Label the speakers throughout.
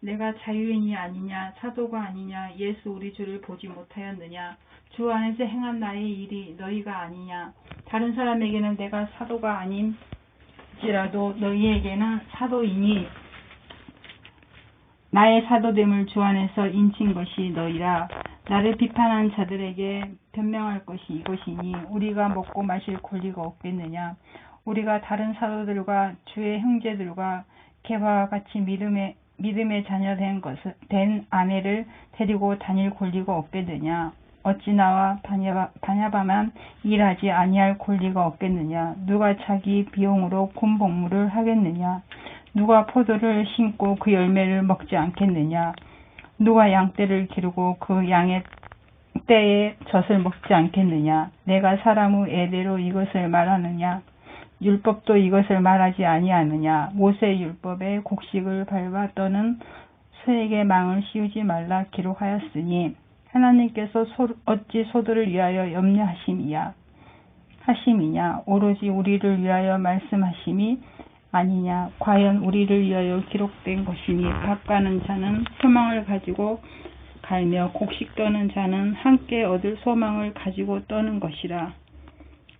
Speaker 1: 내가 자유인이 아니냐 사도가 아니냐 예수 우리 주를 보지 못하였느냐 주 안에서 행한 나의 일이 너희가 아니냐. 다른 사람에게는 내가 사도가 아닌지라도 너희에게는 사도이니. 나의 사도됨을 주 안에서 인친 것이 너희라. 나를 비판한 자들에게 변명할 것이 이것이니 우리가 먹고 마실 권리가 없겠느냐. 우리가 다른 사도들과 주의 형제들과 개화와 같이 믿음의 믿음의 자녀 된 것을 된 아내를 데리고 다닐 권리가 없겠느냐? 어찌 나와 바냐바, 바냐바만 일하지 아니할 권리가 없겠느냐? 누가 자기 비용으로 곤복무를 하겠느냐? 누가 포도를 심고 그 열매를 먹지 않겠느냐? 누가 양떼를 기르고 그 양의 때에 젖을 먹지 않겠느냐? 내가 사람의 애대로 이것을 말하느냐 율법도 이것을 말하지 아니하느냐. 모세 율법에 곡식을 밟아 떠는 소에게 망을 씌우지 말라 기록하였으니 하나님께서 소, 어찌 소들을 위하여 염려하심이야? 하심이냐? 오로지 우리를 위하여 말씀하심이 아니냐? 과연 우리를 위하여 기록된 것이니 밭가는 자는 소망을 가지고 갈며 곡식 떠는 자는 함께 얻을 소망을 가지고 떠는 것이라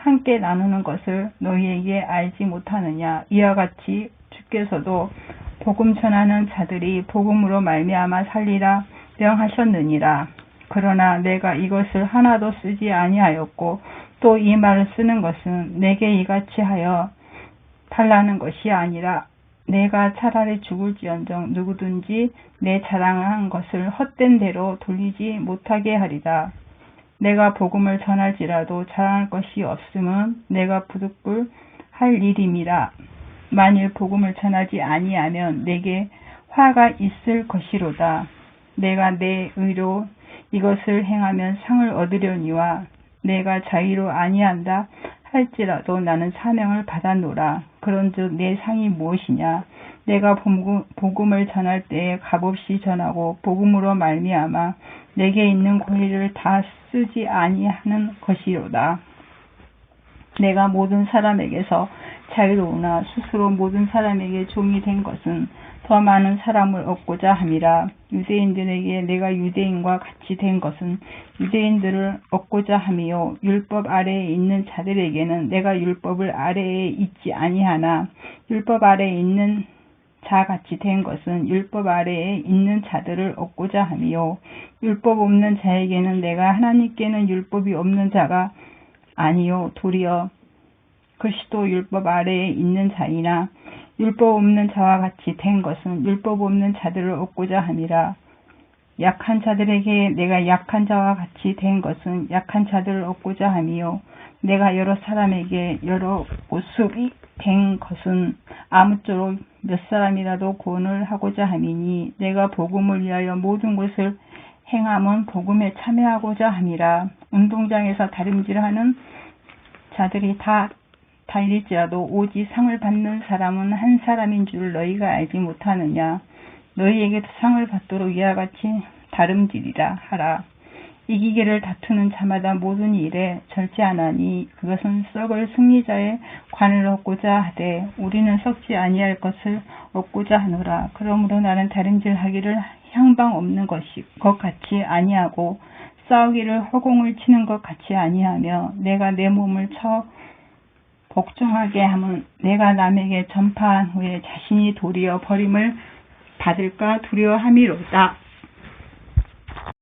Speaker 1: 함께 나누는 것을 너희에게 알지 못하느냐 이와 같이 주께서도 복음 전하는 자들이 복음으로 말미암아 살리라 명하셨느니라 그러나 내가 이것을 하나도 쓰지 아니하였고 또 이 말을 쓰는 것은 내게 이같이 하여 달라는 것이 아니라 내가 차라리 죽을지언정 누구든지 내 자랑한 것을 헛된 대로 돌리지 못하게 하리다. 내가 복음을 전할지라도 자랑할 것이 없음은 내가 부득불 할 일임이라. 만일 복음을 전하지 아니하면 내게 화가 있을 것이로다. 내가 내 의로 이것을 행하면 상을 얻으려니와 내가 자유로 아니한다 할지라도 나는 사명을 받았노라. 그런즉 내 상이 무엇이냐? 내가 복음을 전할 때에 값없이 전하고 복음으로 말미암아 내게 있는 권리를 다 쓰지 아니하는 것이로다. 내가 모든 사람에게서 자유로우나 스스로 모든 사람에게 종이 된 것은 더 많은 사람을 얻고자 함이라 유대인들에게 내가 유대인과 같이 된 것은 유대인들을 얻고자 함이요 율법 아래에 있는 자들에게는 내가 율법을 아래에 있지 아니하나 율법 아래에 있는 자 같이 된 것은 율법 아래에 있는 자들을 얻고자 함이요 율법 없는 자에게는 내가 하나님께는 율법이 없는 자가 아니요 도리어 그리스도 율법 아래에 있는 자이나 율법 없는 자와 같이 된 것은 율법 없는 자들을 얻고자 함이라. 약한 자들에게 내가 약한 자와 같이 된 것은 약한 자들을 얻고자 함이요. 내가 여러 사람에게 여러 모습이 된 것은 아무쪼록 몇 사람이라도 구원을 하고자 함이니 내가 복음을 위하여 모든 것을 행함은 복음에 참여하고자 함이라. 운동장에서 다림질하는 자들이 다 달릴지라도 오직 상을 받는 사람은 한 사람인 줄 너희가 알지 못하느냐. 너희에게도 상을 받도록 이와 같이 다름질이라 하라. 이기기를 다투는 자마다 모든 일에 절제하나니 그것은 썩을 승리자의 관을 얻고자 하되 우리는 썩지 아니할 것을 얻고자 하노라. 그러므로 나는 다름질하기를 향방 없는 것이 것 같이 아니하고 싸우기를 허공을 치는 것 같이 아니하며 내가 내 몸을 쳐 복종하게 함은 내가 남에게 전파한 후에 자신이 도리어 버림을 받을까 두려워함이로다.